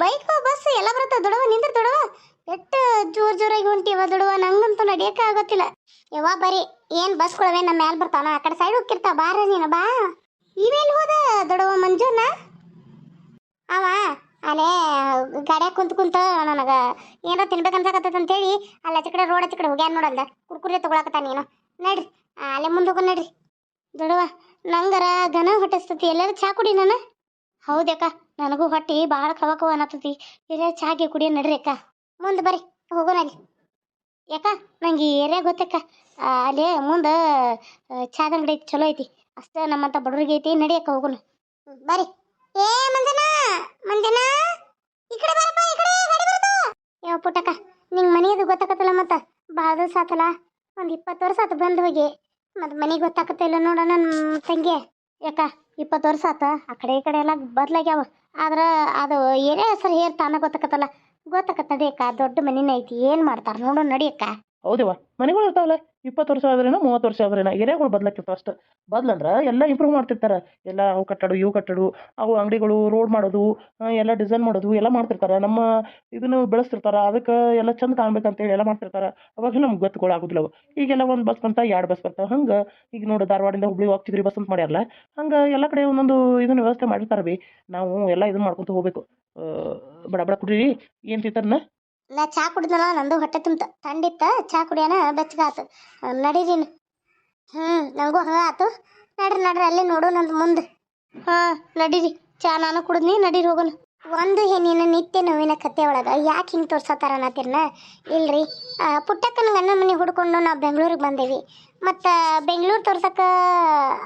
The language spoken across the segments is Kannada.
ಬೈಕ್ ಬಸ್ ಎಲ್ಲ ಬರುತ್ತೆ. ದೊಡವ ನಿಂದ್ರ ದೊಡವ ಎಷ್ಟು ಜೋರ್ ಜೋರಾಗಿ ಹೊಂಟಿವ ದೊಡವ ನಂಗಂತೂ ನಡಿಯಕ್ಕೆ ಆಗೋತಿಲ್ಲ. ಯವ್ವ, ಬರೀ, ಏನ್ ಬಸ್ಗಳವೆ ನಮ್ಮ ಮ್ಯಾಲ ಬರ್ತಾನ ಆ ಕಡೆ ಸೈಡ್ ಹೋಗಿರ್ತಾವ ಬಾರ ನೀನು, ಬಾ. ಇವೆಲ್ಲಿ ಹೋದ ದೊಡವ ಮಂಜುನ? ಅವ ಅಲ್ಲೇ ಗಾಡ್ಯಾಗ ಕುಂತ ಕುಂತ ನನಗೆ ಏನೋ ತಿನ್ಬೇಕನ್ಸಕತ್ತದ ಅಂತೇಳಿ, ಅಲ್ಲಿ ಆಚೆ ಕಡೆ, ರೋಡ್ ಆಚೆ ಕಡೆ ಹೋಗ್ಯಾನ ನೋಡಲ್ದ ಕುರ್ಕುರಿ ತಗೊಳಕತ್ತ ನೀನು. ನಡ್ರಿ ಅಲೆ ಅಲ್ಲೇ ಮುಂದೆ ಹೋಗೋ ನಡ್ರಿ. ದೊಡವ ನಂಗರ ಘನ ಹೊಟ್ಟಿಸ್ತತಿ ಎಲ್ಲರೂ ಚಾ ಕುಡಿ, ನಾನು? ಹೌದಕ್ಕ ನನಗೂ ಹೊಟ್ಟಿ ಭಾಳ ಕವ ಕವ ಅನ್ನತ್ತತಿ ಚಾಗೆ ಕುಡಿಯ ನಡ್ರಿ ಅಕ್ಕ. ಮುಂದೆ ಬರ್ರಿ, ಹೋಗೋಣ ಅಲ್ಲಿ. ಯಾಕ? ನಂಗೆ ಈ ಏರಿಯಾ ಗೊತ್ತಕ್ಕ. ಅಲ್ಲಿ ಮುಂದೆ ಚಾದ ಅಂಗಡಿ ಐತಿ, ಚಲೋ ಐತಿ. ಅಷ್ಟೇ ನಮ್ಮಂತ ಬಡವ್ರಿಗೆ ಐತಿ ನಡಿಯಕ್ಕ ಹೋಗೋಣ. ಬರ್ರಿ. ಏ, ಮಂಜನಾ ಮಂಜನಾ, ಈ ಬರಪ್ಪ, ಈ ಕಡೆ ಗಾಡಿ ಬರ್ತಾವ ಯಾವ ಪುಟ್ಟಕ್ಕ ನಿಂಗೆ ಮನೆಯದು ಗೊತ್ತಾಕತ್ತಲ್ಲ ಮತ್ತ? ಭಾಳ ದಿವಸ ಆತಲ್ಲ, ಒಂದು ಇಪ್ಪತ್ತು ವರ್ಷ ಆತು ಬಂದು ಹೋಗಿ. ಮತ್ತು ಮನೆಗೆ ಗೊತ್ತಾಕತ್ತಿಲ್ಲ ನೋಡ ನನ್ನ ತಂಗಿ. ಯಾಕ, ಇಪ್ಪತ್ತು ವರ್ಷ ಆತ? ಆ ಕಡೆ ಈ ಕಡೆ ಎಲ್ಲ ಬದ್ಲಾಗ್ಯಾವ. ಆದ್ರೆ ಅದು ಏನೇ ಹೆಸರು ಹೇರ್ ತಾನ ಗೊತ್ತಾಕತ್ತಲ್ಲ ಗೊತ್ತಾಕತ್ತೆ ನಡಿಯಕ್ಕ ದೊಡ್ಡ ಮನಿನ ಐತಿ ಏನು ಮಾಡ್ತಾರೆ ನೋಡು ನಡಿಯಕ್ಕ ಹೌದೇವ ಮನೆಗಳು ಇರ್ತಾವಲ್ಲ, ಇಪ್ಪತ್ತು ವರ್ಷ ಆದ್ರೇನ, ಮೂವತ್ತು ವರ್ಷ ಆದ್ರೇನ ಏರಿಯಾಗಳು ಬದ್ಲಾಕಿರ್ತಾವ ಅಷ್ಟು. ಬದಲಂದ್ರೆ ಎಲ್ಲ ಇಂಪ್ರೂವ್ ಮಾಡ್ತಿರ್ತಾರೆ. ಎಲ್ಲ ಅವು ಕಟ್ಟಡು, ಇವು ಕಟ್ಟಡು, ಅವು ಅಂಗಡಿಗಳು ರೋಡ್ ಮಾಡೋದು ಎಲ್ಲ ಡಿಸೈನ್ ಮಾಡೋದು, ಎಲ್ಲ ಮಾಡ್ತಿರ್ತಾರೆ. ನಮ್ಮ ಇದನ್ನು ಬೆಳೆಸ್ತಿರ್ತಾರೆ, ಅದಕ್ಕೆ ಎಲ್ಲ ಚಂದ ಕಾಣ್ಬೇಕಂತೇಳಿ ಎಲ್ಲ ಮಾಡ್ತಿರ್ತಾರೆ. ಅವಾಗ ನಮ್ಗೆ ಗೊತ್ತುಗಳು ಆಗೋದಿಲ್ಲ ಅವು ಈಗೆಲ್ಲ ಒಂದು ಬಸ್ ಬಂತ ಎರಡು ಬಸ್ ಬರ್ತಾವೆ ಹಂಗೆ ಈಗ ನೋಡು ಧಾರವಾಡದಿಂದ ಹುಬ್ಳಿ ಹೋಗ್ತಿದ್ರಿ ಬಸ್ ಅಂತ ಮಾಡ್ಯಾರಲ್ಲ, ಹಂಗೆ ಎಲ್ಲ ಕಡೆ ಒಂದೊಂದು ಇದನ್ನ ವ್ಯವಸ್ಥೆ ಮಾಡಿರ್ತಾರೆ ಬಿ. ನಾವು ಎಲ್ಲ ಇದನ್ನ ಮಾಡ್ಕೊತ ಹೋಗ್ಬೇಕು. ಬಡ ಬಡ ಕುಡೀರಿ, ಏನು ತಿಂತಾರನ್ನ ನಾ ಚಾ ಕುಡಿದ್ನಲ್ಲ, ನಂದು ಹೊಟ್ಟೆ ತುಂಬ ತಂಡಿತ್ತ, ಚಾ ಕುಡಿಯೋಣ ಬೆಚ್ಚಗಾತು. ನಡೀರಿ ಹ್ಞೂ ನನಗೂ ಹಂಗ ಆತು. ನಡ್ರಿ ನಡ್ರಿ, ಅಲ್ಲೇ ನೋಡು ನಂದು ಮುಂದೆ. ಹಾಂ, ನಡೀರಿ. ಚಾ ನಾನು ಕುಡಿದ್ನಿ, ನಡೀರಿ ಹೋಗೋಣ. ಒಂದು ಹೆಣ್ಣಿನ ನಿತ್ಯ ನೋವಿನ ಕತೆ ಒಳಗೆ ಯಾಕೆ ಹಿಂಗೆ ತೋರ್ಸತ್ತಾರ ಅನ್ನತ್ತೀರನ? ಇಲ್ರಿ. ಪುಟ್ಟಕ್ಕನ ಗಂಡನ ಮನೆ ಹುಡ್ಕೊಂಡು ನಾವು ಬೆಂಗಳೂರಿಗೆ ಬಂದೇವಿ. ಮತ್ತು, ಬೆಂಗಳೂರು ತೋರ್ಸಕ್ಕೆ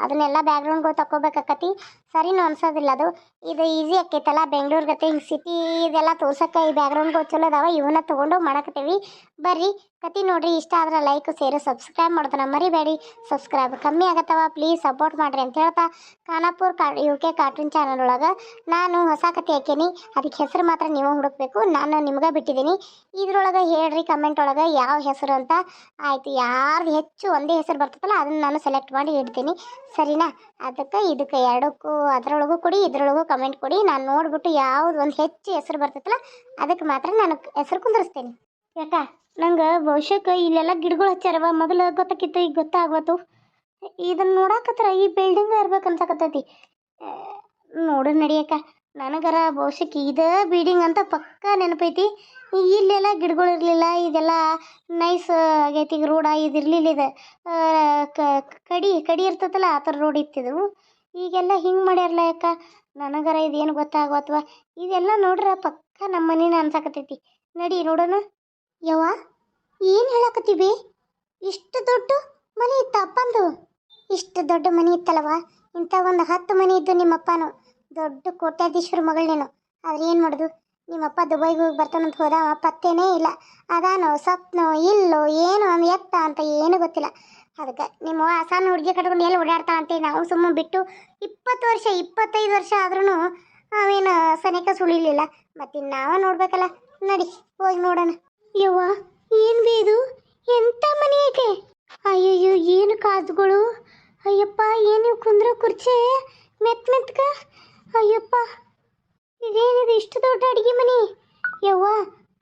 ಅದನ್ನೆಲ್ಲ ಬ್ಯಾಕ್ಗ್ರೌಂಡ್ಗಳು ತಗೋಬೇಕಾಕತಿ ಸರಿನೂ ಅನ್ಸೋದಿಲ್ಲ ಅದು. ಇದು ಈಸಿ ಆಕೈತಲ್ಲ ಬೆಂಗಳೂರು ಗತೆ ಹಿಂಗೆ ಸಿಟಿ ಇದೆಲ್ಲ ತೋರ್ಸಕ್ಕೆ ಈ ಬ್ಯಾಕ್ಗ್ರೌಂಡ್ಗಳು ಚಲೋ ಅದಾವ ಇವನ್ನ ತೊಗೊಂಡು ಮಾಡಕತ್ತೀವಿ. ಬರ್ರಿ ಕತಿ ನೋಡ್ರಿ, ಇಷ್ಟ ಆದ್ರೆ ಲೈಕ್ ಸೇರಿ ಸಬ್ಸ್ಕ್ರೈಬ್ ಮಾಡೋದನ್ನ ಮರಿಬೇಡಿ. ಸಬ್ಸ್ಕ್ರೈಬ್ ಕಮ್ಮಿ ಆಗತ್ತವ ಪ್ಲೀಸ್ ಸಪೋರ್ಟ್ ಮಾಡ್ರಿ ಅಂತ ಹೇಳ್ತಾ ಖಾನಾಪುರ್ ಕಾ ಯು ಕೆ ಕಾರ್ಟೂನ್ ಚಾನಲ್ ಒಳಗೆ ನಾನು ಹೊಸ ಕತೆ ಹಾಕೇನಿ ಅದಕ್ಕೆ ಹೆಸರು ಮಾತ್ರ ನೀವು ಹುಡುಕ್ಬೇಕು, ನಾನು ನಿಮ್ಗೆ ಬಿಟ್ಟಿದ್ದೀನಿ ಇದ್ರೊಳಗೆ ಹೇಳ್ರಿ ಕಮೆಂಟ್ ಒಳಗೆ ಯಾವ ಹೆಸರು ಅಂತ. ಆಯ್ತು, ಯಾರ್ದು ಹೆಚ್ಚು ಒಂದೇ ಹೆಸರು ಬರ್ತದಲ್ಲ, ಅದನ್ನ ನಾನು ಸೆಲೆಕ್ಟ್ ಮಾಡಿ ಇಡ್ತೀನಿ. ಸರಿನಾ? ಅದಕ್ಕೆ ಇದಕ್ಕೆ ಎರಡಕ್ಕೂ ಅದರೊಳಗೂ ಕೊಡಿ, ಇದರೊಳಗೂ ಕಮೆಂಟ್ ಕೊಡಿ. ನಾನು ನೋಡ್ಬಿಟ್ಟು ಯಾವ್ದು ಒಂದು ಹೆಚ್ಚು ಹೆಸರು ಬರ್ತೈತಲ್ಲ, ಅದಕ್ಕೆ ಮಾತ್ರ ನಾನು ಹೆಸರು ಕುಂದಿರಿಸ್ತೇನೆ. ಯಾಕ? ನಂಗೆ ಬಹುಶಃ ಇಲ್ಲೆಲ್ಲ ಗಿಡಗಳು ಹಚ್ಚಾರವ, ಮೊದಲು ಗೊತ್ತಾಕಿತ್ತು, ಈಗ ಗೊತ್ತಾಗ್ಬೋದು ಇದನ್ನ ನೋಡಾಕತ್ರ ಈ ಬಿಲ್ಡಿಂಗ್ ಇರ್ಬೇಕು ಅನ್ಸಕತ್ತೈತಿ. ನೋಡು ನಡಿಯಕ್ಕ, ನನಗರ ಬಹುಶಃ ಇದ ಬಿಲ್ಡಿಂಗ್ ಅಂತ ಪಕ್ಕ ನೆನಪೈತಿ. ಇಲ್ಲೆಲ್ಲ ಗಿಡಗಳು ಇರಲಿಲ್ಲ, ಇದೆಲ್ಲ ನೈಸ್ ಆಗೈತಿ, ರೋಡ ಇದು. ಇರಲಿಲ್ಲ ಇದು ಕಡಿ ಕಡಿ ಇರ್ತೈತಲ್ಲ ಆ ಥರ ರೋಡ್ ಇತ್ತಿದು ಈಗೆಲ್ಲ ಹಿಂಗೆ ಮಾಡ್ಯಾರಲ್ಲ ಯಾಕ? ನನಗರ ಇದೇನು ಅಥವಾ ಇದೆಲ್ಲ ನೋಡ್ರ ಪಕ್ಕ ನಮ್ಮ ಮನೇನ ಅನ್ಸಕತ್ತೈತಿ. ನಡಿ ನೋಡೋಣ. ಯವ್ವ, ಏನು ಹೇಳಕತ್ತೀವಿ? ಇಷ್ಟು ದೊಡ್ಡ ಮನೆ ಇತ್ತ ಅಪ್ಪಂದು? ಇಷ್ಟು ದೊಡ್ಡ ಮನೆ ಇತ್ತಲ್ವ ಇಂಥ ಒಂದು ಹತ್ತು ಮನೆ ಇದ್ದು ನಿಮ್ಮಪ್ಪನು. ದೊಡ್ಡ ಕೋಟ್ಯಾಧೀಶ್ವರ ಮಗಳು ನೀನು. ಆದ್ರೆ ಏನು ಮಾಡೋದು? ನಿಮ್ಮಪ್ಪ ದುಬೈಗೆ ಹೋಗಿ ಬರ್ತಾನಂತ ಹೋದ ಪತ್ತೇನೇ ಇಲ್ಲ. ಅದಾನೋ ಸಪ್ನೋ ಇಲ್ಲೋ, ಏನೋ, ಎತ್ತ ಅಂತ ಏನೂ ಗೊತ್ತಿಲ್ಲ. ಅದಕ್ಕೆ ನಿಮ್ಮ ಸಣ್ಣ ಹುಡುಗಿ ಕಟ್ಕೊಂಡು ಎಲ್ಲಿ ಓಡಾಡ್ತಾಳ ಅಂತೇಳಿ ನಾವು ಸುಮ್ಮನೆ ಬಿಟ್ಟು ಇಪ್ಪತ್ತು ವರ್ಷ, ಇಪ್ಪತ್ತೈದು ವರ್ಷ ಆದ್ರೂ ಅವೇನು ಸನೇಕ ಸುಳಿಲಿಲ್ಲ. ಮತ್ತೆ ನಾವ ನೋಡ್ಬೇಕಲ್ಲ, ನಡಿ, ಹೋಗಿ ನೋಡೋಣ. ಯವ್ವ, ಏನು ಬಿ ಇದು? ಎಂಥ ಮನೆ ಐತೆ? ಅಯ್ಯಯ್ಯೋ, ಏನು ಕಾಜುಗಳು ಅಯ್ಯಪ್ಪ, ಏನು ಕುಂದ್ರ ಕುರ್ಚಿ? ಮೆತ್ ಮೆತ್ಕ ಅಯ್ಯಪ್ಪ, ಇದೇನಿದು, ಇಷ್ಟು ದೊಡ್ಡ ಅಡಿಗೆ ಮನೆ? ಯವ್ವ,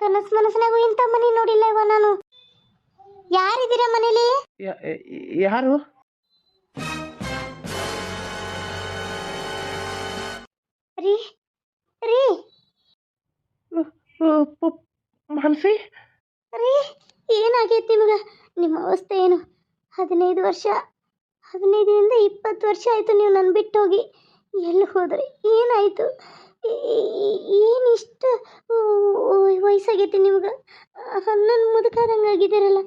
ಕನಸು ಮನಸ್ಸಿನಾಗೂ ಇಂಥ ಮನೆ ನೋಡಿಲ್ಲ ಯವ್ವ ನಾನು. ಯಾರಿದ್ದೀರಾ ಮನೇಲಿ? ಯಾರು? ರೀ ರೀ. ಮಾನಸಿ? ರೀ ಏನಾಗೈತೆ ನಿಮ್ಗೆ ನಿಮ್ಮ ಅವಸ್ಥೆ ಏನು? ಹದಿನೈದು ವರ್ಷ ಹದಿನೈದರಿಂದ ಇಪ್ಪತ್ತು ವರ್ಷ ಆಯಿತು ನೀವು ನನ್ನ ಬಿಟ್ಟು ಹೋಗಿ ಎಲ್ಲಿ ಹೋದ್ರಿ? ಏನಾಯಿತು? ಏನು ಇಷ್ಟು ವಯಸ್ಸಾಗೈತಿ ನಿಮ್ಗೆ? ಹನ್ನೊಂದು ಮುದುಕಾದಂಗೆ ಆಗಿದ್ದೀರಲ್ಲ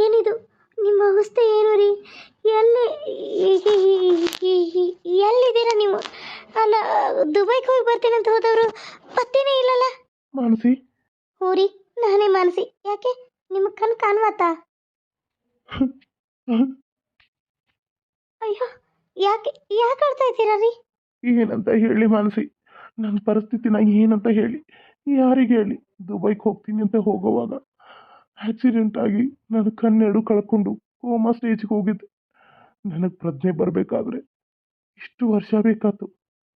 ಏನಿದು? ನಿಮ್ಮ ಅವಸ್ಥೆ ಏನು ರೀ? ಎಲ್ಲಿ ಎಲ್ಲಿದ್ದೀರಾ ನೀವು? ಅಲ್ಲ ದುಬೈಗೆ ಹೋಗಿ ಬರ್ತೀನಿ ಅಂತ ಹೋದವರು ಪತ್ತೇನೇ ಇಲ್ಲಲ್ಲ? ಮಾನಸಿ? ಹ್ಞೂ ರೀ ನಾನೇ ಮಾನಸಿ. ಯಾಕೆ? ನಿಮ್ಮ ಕಣ್ ಕಾಣುವತ್ತ? ಅಯ್ಯೋ ಯಾಕೆ ಯಾಕೆ ಆಡ್ತಾ ಇದ್ದೀರಾ ರೀ? ಏನಂತ ಹೇಳಿ ಮಾನಸಿ. ನನ್ನ ಪರಿಸ್ಥಿತಿನ ಏನಂತ ಹೇಳಿ. ಯಾರಿಗೆ ಹೇಳಿ? ದುಬೈಗೆ ಹೋಗ್ತೀನಿ ಅಂತ ಹೋಗುವಾಗ. ಆಕ್ಸಿಡೆಂಟ್ ಆಗಿ ನನ್ನ ಕನ್ನೆರಡು ಕಳ್ಕೊಂಡು ಕೋಮಾ ಸ್ಟೇಜ್ಗೆ ಹೋಗಿದ್ದೆ. ನನಗೆ ಪ್ರಜ್ಞೆ ಬರಬೇಕಾದ್ರೆ ಇಷ್ಟು ವರ್ಷ ಬೇಕಾಯ್ತು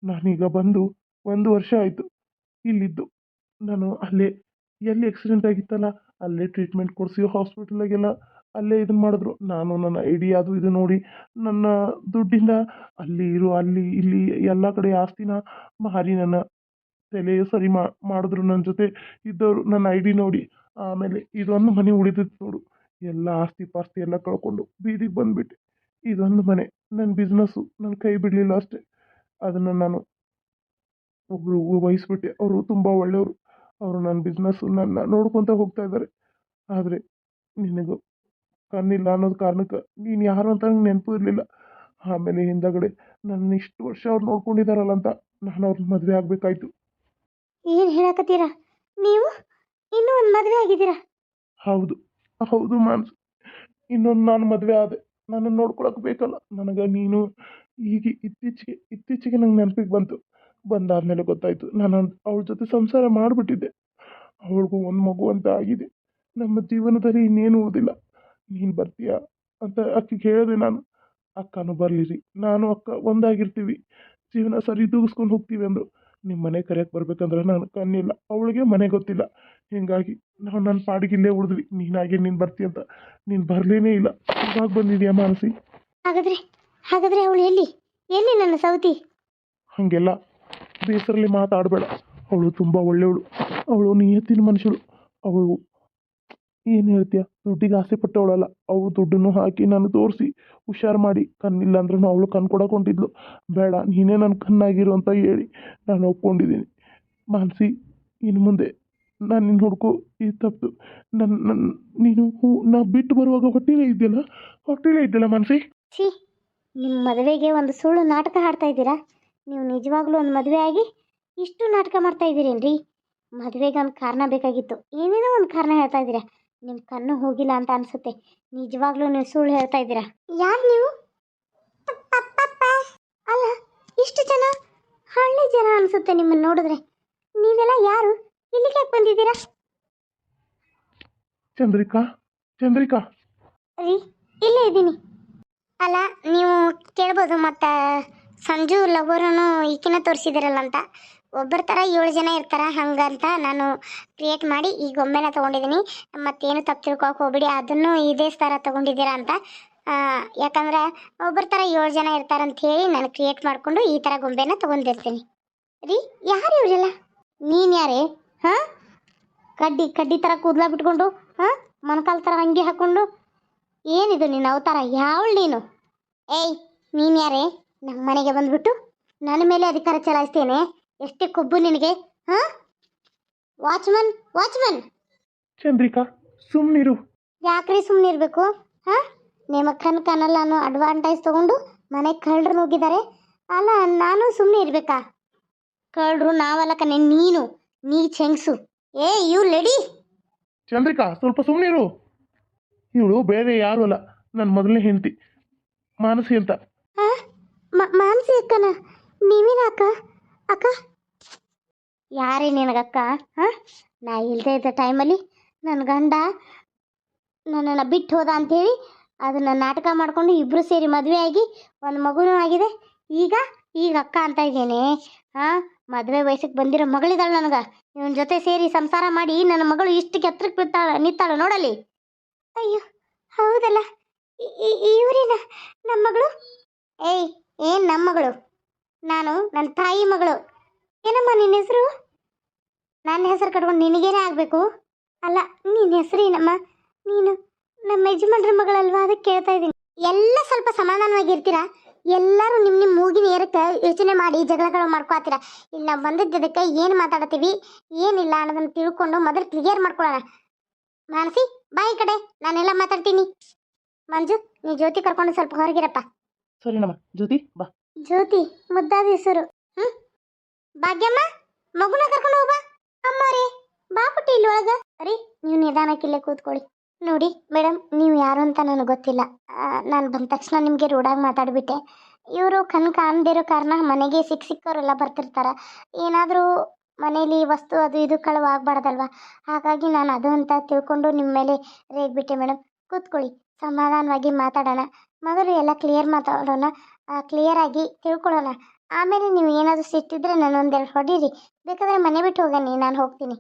ನಾನೀಗ ಬಂದು ಒಂದು ವರ್ಷ ಆಯಿತು. ಇಲ್ಲಿದ್ದು. ನಾನು ಅಲ್ಲೇ, ಎಲ್ಲಿ ಆಕ್ಸಿಡೆಂಟ್ ಆಗಿತ್ತಲ್ಲ, ಅಲ್ಲೇ ಟ್ರೀಟ್ಮೆಂಟ್ ಕೊಡಿಸಿ ಹಾಸ್ಪಿಟಲಾಗೆಲ್ಲ ಅಲ್ಲೇ ಇದನ್ನು ಮಾಡಿದ್ರು. ನಾನು ನನ್ನ ಐಡಿ ಅದು ಇದು ನೋಡಿ ನನ್ನ ದುಡ್ಡಿಂದ ಅಲ್ಲಿ ಇರು, ಅಲ್ಲಿ ಇಲ್ಲಿ ಎಲ್ಲ ಕಡೆ ಆಸ್ತಿನ ಮಾರಿ ನನ್ನ ತಲೆ ಸರಿ ಮಾಡಿದ್ರು ನನ್ನ ಜೊತೆ ಇದ್ದವರು ನನ್ನ ಐ ಡಿ ನೋಡಿ. ಆಮೇಲೆ ಇದೊಂದು ಮನೆ ಉಳಿದಿತ್ತು ನೋಡು. ಎಲ್ಲ ಆಸ್ತಿ ಪಾಸ್ತಿ ಎಲ್ಲ ಕಳ್ಕೊಂಡು ಬೀದಿಗೆ ಬಂದುಬಿಟ್ಟೆ. ಇದೊಂದು ಮನೆ. ನನ್ನ ಬಿಸ್ನೆಸ್ಸು ನನ್ನ ಕೈ ಬಿಡಲಿಲ್ಲ ಅಷ್ಟೇ. ಅದನ್ನು ನಾನು ಒಬ್ಬರು ವಹಿಸ್ಬಿಟ್ಟೆ. ಅವರು ತುಂಬ ಒಳ್ಳೆಯವರು. ಅವರು ನನ್ನ ಬಿಸ್ನೆಸ್ಸು ನನ್ನ ನೋಡ್ಕೊತ ಹೋಗ್ತಾ ಇದ್ದಾರೆ. ಆದರೆ ನಿನಗೂ ಕಣ್ಣಿಲ್ಲ ಅನ್ನೋದು ಕಾರಣಕ್ಕೆ ನೀನು ಯಾರು ಅಂತ ನಂಗೆ ನೆನಪು ಇರಲಿಲ್ಲ. ಆಮೇಲೆ ಹಿಂದಗಡೆ ನನ್ನ ಇಷ್ಟು ವರ್ಷ ಅವ್ರು ನೋಡ್ಕೊಂಡಿದಾರಲ್ಲ ಅಂತ ನಾನು ಅವ್ರನ್ನ ಮದುವೆ ಆಗ್ಬೇಕಾಯ್ತು. ಏನು ಹೇಳಕತ್ತೀರಾ? ನೀವು? ಇನ್ನೂ ಒಂದು ಮದುವೆ ಆಗಿದ್ದೀರಾ? ಹೌದು. ಹೌದು ಮಾನ್ಸ್. ಇನ್ನೊಂದು ನಾನು ಮದುವೆ ಆದೆ. ನನ್ನನ್ನು ನೋಡ್ಕೊಳಕ್ಕೆ ಬೇಕಲ್ಲ. ನನಗೆ ನೀನು ಈಗ ಇತ್ತೀಚೆಗೆ ಇತ್ತೀಚೆಗೆ ನಂಗೆ ನೆನಪಿಗೆ ಬಂತು. ಬಂದಾದ್ಮೇಲೆ ಗೊತ್ತಾಯಿತು. ನಾನು ಅವಳ ಜೊತೆ ಸಂಸಾರ ಮಾಡಿಬಿಟ್ಟಿದ್ದೆ. ಅವಳಿಗೂ ಒಂದು ಮಗು ಅಂತ ಆಗಿದೆ. ನಮ್ಮ ಜೀವನದಲ್ಲಿ ಇನ್ನೇನು ಉಳಿದಿಲ್ಲ ನೀನು ಬರ್ತೀಯಾ ಅಂತ ಅಕ್ಕಿಗೆ ಹೇಳಿದೆ ನಾನು. ಅಕ್ಕನೂ ಬರಲಿರಿ ನಾನು ಅಕ್ಕ ಒಂದಾಗಿರ್ತೀವಿ. ಜೀವನ ಸರಿ ತೂಗಿಸ್ಕೊಂಡು ಹೋಗ್ತೀವಿ ಅಂದರು. ನಿಮ್ಮ ಮನೆ ಕರೆಯಕ್ಕೆ ಬರ್ಬೇಕಂದ್ರೆ ನಾನು ಕಣ್ಣಿಲ್ಲ ಅವಳಿಗೆ ಮನೆ ಗೊತ್ತಿಲ್ಲ. ಹೀಗಾಗಿ ನಾವು ನನ್ನ ಪಾಡಿಗಿಲ್ಲೇ ಉಳಿದ್ವಿ. ನೀನಾಗೆ ನೀನು ಬರ್ತೀಯ ಅಂತ. ನೀನು ಬರಲೇನೇ ಇಲ್ಲ. ಇವಾಗ ಬಂದಿದ್ಯಾ ಮಾನಸಿ? ಹಾಗಾದ್ರೆ ಹಾಗಾದ್ರೆ ಅವಳು ಎಲ್ಲಿ? ಎಲ್ಲಿ ನನ್ನ ಸೌತಿ? ಹಾಗೆಲ್ಲ ಬೇಸರಲ್ಲಿ ಮಾತಾಡಬೇಡ. ಅವಳು ತುಂಬ ಒಳ್ಳೆಯವಳು ಅವಳು ನಿಯತ್ತಿನ ಮನುಷ್ಯಳು. ಅವಳು ಏನು ಹೇಳ್ತೀಯ? ದುಡ್ಡಿಗೆ ಆಸೆ ಪಟ್ಟವಳಲ್ಲ. ಅವಳು ದುಡ್ಡನ್ನು ಹಾಕಿ ನಾನು ತೋರಿಸಿ, ಹುಷಾರು ಮಾಡಿ. ಕಣ್ಣಿಲ್ಲ ಅಂದ್ರೂ ಅವಳು ಕಣ್ಣು ಕೊಡಕೊಂಡಿದ್ಲು. ಬೇಡ, ನೀನೇ ನನ್ನ ಕಣ್ಣಾಗಿರು ಅಂತ ಹೇಳಿ ನಾನು ಒಪ್ಕೊಂಡಿದ್ದೀನಿ. ಮಾನಸಿ, ಇನ್ನು ಮುಂದೆ ನಾನು ನಿನ್ನ ಹುಡುಕು, ಈ ತಪ್ಪು ನನ್ನ ನನ್ನ ನೀನು ಹೂ- ನಾ ಬಿಟ್ಟು ಬರುವಾಗ ಹೊಟ್ಟೆಲೇ ಇದೆಯಲ್ಲ? ಹೊಟ್ಟೆಲೇ ಇದ್ದಲ್ಲ ಮಾನಸಿ? ಛೀ ನಿಮ್ಮ ಮದುವೆಗೆ ಒಂದು ಸುಳ್ಳು ನಾಟಕ ಹಾಡ್ತಾ ಇದ್ದೀರಾ? ನೀವು ನಿಜವಾಗ್ಲೂ ಒಂದು ಮದುವೆ ಆಗಿ ಇಷ್ಟು ನಾಟಕ ಮಾಡ್ತಾ ಇದ್ದೀರೇನ್ರಿ? ಮದುವೆಗೆ ಒಂದು ಕಾರಣ ಬೇಕಾಗಿತ್ತು. ಏನೇನೋ ಒಂದು ಕಾರಣ ಹೇಳ್ತಾ ಇದ್ದೀರಾ? ನಿಮ್ಮ ಕಣ್ಣು ಹೋಗಿಲ್ಲ ಅಂತ ಅನಿಸುತ್ತೆ. ನಿಜವಾಗ್ಲೂ ನೀವು ಸುಳ್ಳು ಹೇಳ್ತಾ ಇದ್ದೀರಾ? ಯಾರು ನೀವು? ಅಲ್ಲ ಇಷ್ಟು ಜನ? ಹಳ್ಳಿ ಜನ ಅನಿಸುತ್ತೆ ನಿಮ್ಮನ್ನು ನೋಡಿದ್ರೆ. ನೀವೆಲ್ಲ ಯಾರು? ಇಲ್ಲಿಗೆ ಯಾಕೆ ಬಂದಿದ್ದೀರಾ? ಚಂದ್ರಿಕಾ ಚಂದ್ರಿಕಾ. ರೀ ಇಲ್ಲೇ ಇದ್ದೀನಿ. ಅಲ್ಲ ನೀವು ಕೇಳ್ಬೋದು ಮತ್ತು ಸಂಜು ಲವರನ್ನು ಈಕಿನ ತೋರಿಸಿದಿರಲ್ಲ ಅಂತ. ಒಬ್ಬರ ಥರ ಏಳು ಜನ ಇರ್ತಾರ, ಹಂಗಂತ ನಾನು ಕ್ರಿಯೇಟ್ ಮಾಡಿ ಈ ಗೊಂಬೆನ ತೊಗೊಂಡಿದ್ದೀನಿ ಮತ್ತೇನು ತಪ್ಪು ತಿಳ್ಕೊಳಕ್ಕೆ ಹೋಗ್ಬಿಡಿ, ಅದನ್ನು ಇದೇ ಥರ ತಗೊಂಡಿದ್ದೀರಾ ಅಂತ. ಯಾಕಂದ್ರೆ ಒಬ್ಬರ ಥರ ಏಳು ಜನ ಇರ್ತಾರಂತ ಹೇಳಿ ನಾನು ಕ್ರಿಯೇಟ್ ಮಾಡಿಕೊಂಡು ಈ ಥರ ಗೊಂಬೆನ ತಗೊಂಡಿರ್ತೀನಿ. ರೀ, ಯಾರು ಇವರೆಲ್ಲ? ನೀನು ಯಾರೇ? ಹಾಂ? ಕಡ್ಡಿ ಕಡ್ಡಿ ಥರ ಕೂದಲ ಬಿಟ್ಕೊಂಡು, ಹಾಂ? ಮೊಣಕಾಲು ಥರ ಅಂಗಿ ಹಾಕ್ಕೊಂಡು ಏನಿದು ನೀನು ಅವತಾರ? ಯಾವಳು ನೀನು? ಏಯ್, ನೀನು ಯಾರೇ? ನಮ್ಮ ಮನೆಗೆ ಬಂದ್ಬಿಟ್ಟು ನನ್ನ ಮೇಲೆ ಅಧಿಕಾರ ಚಲಾಯಿಸ್ತೇನೆ. ಎಷ್ಟೇ ಕೊಬ್ಬು ನಿನಗೆ ಹಾಂ? Watchman watchman. ಚಂದ್ರಿಕಾ ಸುಮ್ಮನಿರು ಯಾಕ್ರಿ ಸುಮ್ಮನೆ ಹಾ? ನಿಮ್ಮ ಕಣ್ ಕಾಣಲ್ಲ ಅನ್ನೋ ಅಡ್ವಾಂಟೇಜ್ ತಗೊಂಡು ಮನೆ ಕಳ್ಳರು ನುಗ್ಗಿದ್ದಾರೆ ಅಲ್ಲ ನಾನು ಸುಮ್ಮನೆ ಇರ್ಬೇಕಾ? ಕಳ್ಳರು ನಾವಲ್ಲ ಕಣೆ ನೀನು ನೀ ಚೆಂಗ್ಸು. ಏ ಯು ಲೇಡಿ! ಚಂದ್ರಿಕಾ ಸ್ವಲ್ಪ ಸುಮ್ಮನಿರು ಇವಳು ಬೇರೆ ಯಾರು ಅಲ್ಲ ನನ್ನ ಮೊದಲನೇ ಹೆಂಡತಿ ಮಾನಸಿ ಅಂತ. ಮಾನಸಿ ಅಕ್ಕನ? ನೀವೇನ ಅಕ್ಕ? ಅಕ್ಕ ಯಾರೇ ನಿನಗಕ್ಕ, ಹಾಂ? ನಾ ಇಲ್ಲದೆ ಇದ್ದ ಟೈಮಲ್ಲಿ ನನ್ನ ಗಂಡ ನನ್ನನ್ನು ಬಿಟ್ಟು ಹೋದ ಅಂಥೇಳಿ ಅದನ್ನು ನಾಟಕ ಮಾಡಿಕೊಂಡು ಇಬ್ಬರು ಸೇರಿ ಮದುವೆ ಆಗಿ ಒಂದು ಮಗುನೂ ಆಗಿದೆ. ಈಗ ಈಗ ಅಕ್ಕ ಅಂತ ಇದ್ದೇನೆ. ಹಾಂ? ಮದುವೆ ವಯಸ್ಸಿಗೆ ಬಂದಿರೋ ಮಗಳಿದಾಳೆ ನನಗೆ. ಇವನ ಜೊತೆ ಸೇರಿ ಸಂಸಾರ ಮಾಡಿ ನನ್ನ ಮಗಳು ಇಷ್ಟು ಕೆತ್ತಕ್ಕೆ ಬಿತ್ತಾಳ ನಿತ್ತಾಳ ನೋಡಲಿ ಅಯ್ಯೋ, ಹೌದಲ್ಲ. ಇವರೇನ ನಮ್ಮ ಮಗಳು? ಏಯ್, ಏನು ನಮ್ಮ ಮಗಳು? ನಾನು ನನ್ನ ತಾಯಿ ಮಗಳು. ಏನಮ್ಮ ನಿನ್ನ ಹೆಸರು? ನನ್ನ ಹೆಸರು ಕಟ್ಕೊಂಡು ನಿನಗೇನೇ ಆಗಬೇಕು? ಅಲ್ಲ ನಿನ್ನ ಹೆಸರೇನಮ್ಮ ನೀನು ನಮ್ಮ ಯಜಮಾನ್ರ ಮಗಳಲ್ವಾ? ಅದಕ್ಕೆ ಕೇಳ್ತಾ ಇದ್ದೀನಿ. ಎಲ್ಲ ಸ್ವಲ್ಪ ಸಮಾಧಾನವಾಗಿರ್ತೀರಾ? ಎಲ್ಲರೂ ನಿಮ್ಮ ನಿಮ್ಮ ಮೂಗಿನ ಏರಕ್ಕೆ ಯೋಚನೆ ಮಾಡಿ ಜಗಳಗಳು ಮಾಡ್ಕೊಳ್ತೀರಾ ಇಲ್ಲಿ ನಾವು ಬಂದಿದ್ದಕ್ಕೆ ಏನು ಮಾತಾಡ್ತೀವಿ? ಏನಿಲ್ಲ ಅನ್ನೋದನ್ನು ತಿಳ್ಕೊಂಡು ಮೊದಲು ಕ್ಲಿಯರ್ ಮಾಡ್ಕೊಳ್ಳೋಣ. ಮಾನಸಿ ಬಾಯಿ ಕಡೆ. ನಾನೆಲ್ಲ ಮಾತಾಡ್ತೀನಿ. ಮಂಜು ನೀ ಜ್ಯೋತಿ ಕರ್ಕೊಂಡು ಸ್ವಲ್ಪ ಹೊರಗಿರಪ್ಪ. ಸರಿನಮ್ಮ ಜ್ಯೋತಿ ಬಾ. ಜ್ಯೋತಿ ಮುದ್ದಾದ ಹೆಸರು. ಹ್ಮ್? ಭಾಗ್ಯಮ್ಮ ಮಗುನ ಕರ್ಕೊಂಡು ಹೋಗ ಅಮ್ಮರೇ, ಬಾಪುಟಿ ಇಲ್ವಾಗ? ರೀ ನೀವು ನಿಧಾನಕ್ಕಿಲ್ಲೇ ಕೂತ್ಕೊಳ್ಳಿ. ನೋಡಿ ಮೇಡಮ್ ನೀವು ಯಾರು ಅಂತ ನನಗೆ ಗೊತ್ತಿಲ್ಲ. ನಾನು ಬಂದ ತಕ್ಷಣ ನಿಮಗೆ ರೂಢಾಗಿ ಮಾತಾಡಿಬಿಟ್ಟೆ. ಇವರು ಕಣ್ ಕಾಣದಿರೋ ಕಾರಣ ಮನೆಗೆ ಸಿಕ್ಕ ಸಿಕ್ಕವರೆಲ್ಲ ಬರ್ತಿರ್ತಾರೆ. ಏನಾದರೂ ಮನೇಲಿ ವಸ್ತು ಅದು ಇದು ಕಳವಾಗಬಾರ್ದಲ್ವ ಹಾಗಾಗಿ ನಾನು ಅದು ಅಂತ ತಿಳ್ಕೊಂಡು ನಿಮ್ಮ ಮೇಲೆ ರೇಗ್ಬಿಟ್ಟೆ ಮೇಡಮ್ ಕೂತ್ಕೊಳ್ಳಿ, ಸಮಾಧಾನವಾಗಿ ಮಾತಾಡೋಣ. ಮೊದಲು ಎಲ್ಲ ಕ್ಲಿಯರ್ ಮಾತಾಡೋಣ. ಕ್ಲಿಯರ್ ಆಗಿ ತಿಳ್ಕೊಳ್ಳೋಣ. ಆಮೇಲೆ ನೀವು ಏನಾದರೂ ಸಿಟ್ಟಿದ್ರೆ ನಾನು ಒಂದೆರಡು ಹೊಡೀರಿ. ಬೇಕಾದ್ರೆ ಮನೆ ಬಿಟ್ಟು ಹೋಗನಿ ನಾನು ಹೋಗ್ತೀನಿ.